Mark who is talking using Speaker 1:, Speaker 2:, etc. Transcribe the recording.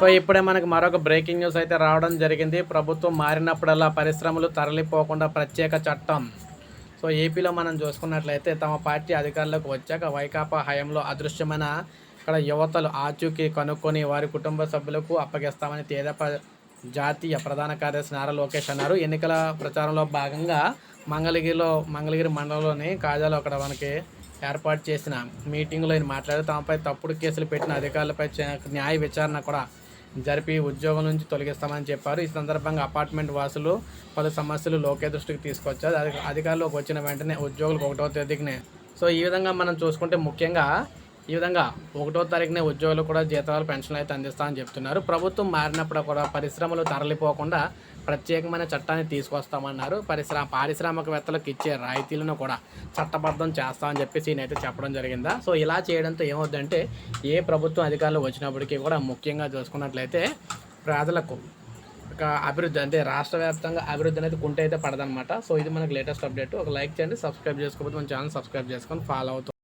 Speaker 1: So ఇప్పుడే మనకు మరొక బ్రేకింగ్ న్యూస్ అయితే రావడం జరిగింది. ప్రభుత్వం మారినప్పుడల్లా పరిశ్రమలు తరలిపోకుండా ప్రత్యేక చట్టం. సో ఏపీలో మనం చూసుకున్నట్లయితే తమ పార్టీ అధికారంలోకి వచ్చాక వైకాపా హయాంలో అదృశ్యమైన ఇక్కడ యువతలు ఆచూకీ కనుక్కొని వారి కుటుంబ సభ్యులకు అప్పగిస్తామని తేదప జాతీయ ప్రధాన కార్యదర్శి నారా లోకేష్ అన్నారు. ఎన్నికల ప్రచారంలో భాగంగా మంగళగిరిలో మంగళగిరి మండలంలోని కాజాలో అక్కడ మనకి ఏర్పాటు చేసిన మీటింగ్లో ఆయన మాట్లాడి తమపై తప్పుడు కేసులు పెట్టిన అధికారులపై న్యాయ విచారణ కూడా జరిపి ఉద్యోగం నుంచి తొలగిస్తామని చెప్పారు. ఈ సందర్భంగా అపార్ట్మెంట్ వాసులు పలు సమస్యలు లోకే దృష్టికి తీసుకొచ్చారు. అధికారులకు వచ్చిన వెంటనే ఉద్యోగులకు ఒకటో తేదీకి సో ఈ విధంగా మనం చూసుకుంటే ముఖ్యంగా ఈ విధంగా ఒకటో తారీఖునే ఉద్యోగులు కూడా జీతాలు పెన్షన్లు అయితే అందిస్తామని చెప్తున్నారు. ప్రభుత్వం మారినప్పుడు కూడా పరిశ్రమలు తరలిపోకుండా ప్రత్యేకమైన చట్టాన్ని తీసుకొస్తామన్నారు. పరిశ్రమ పారిశ్రామికవేత్తలకు ఇచ్చే రాయితీలను కూడా చట్టబద్ధం చేస్తామని చెప్పేసి నేనైతే చెప్పడం జరిగిందా? సో ఇలా చేయడంతో ఏమవుద్దంటే ఏ ప్రభుత్వం అధికారులు వచ్చినప్పటికీ కూడా ముఖ్యంగా చూసుకున్నట్లయితే ప్రజలకు ఒక అభివృద్ధి అంటే రాష్ట్ర వ్యాప్తంగా అభివృద్ధి అనేది కుంటే అయితే పడదనమాట సో ఇది మనకి లేటెస్ట్ అప్డేట్. ఒక లైక్ చేయండి సబ్స్క్రైబ్ చేసుకోకపోతే మన ఛానల్ సబ్స్క్రైబ్ చేసుకొని ఫాలో అవుతుంది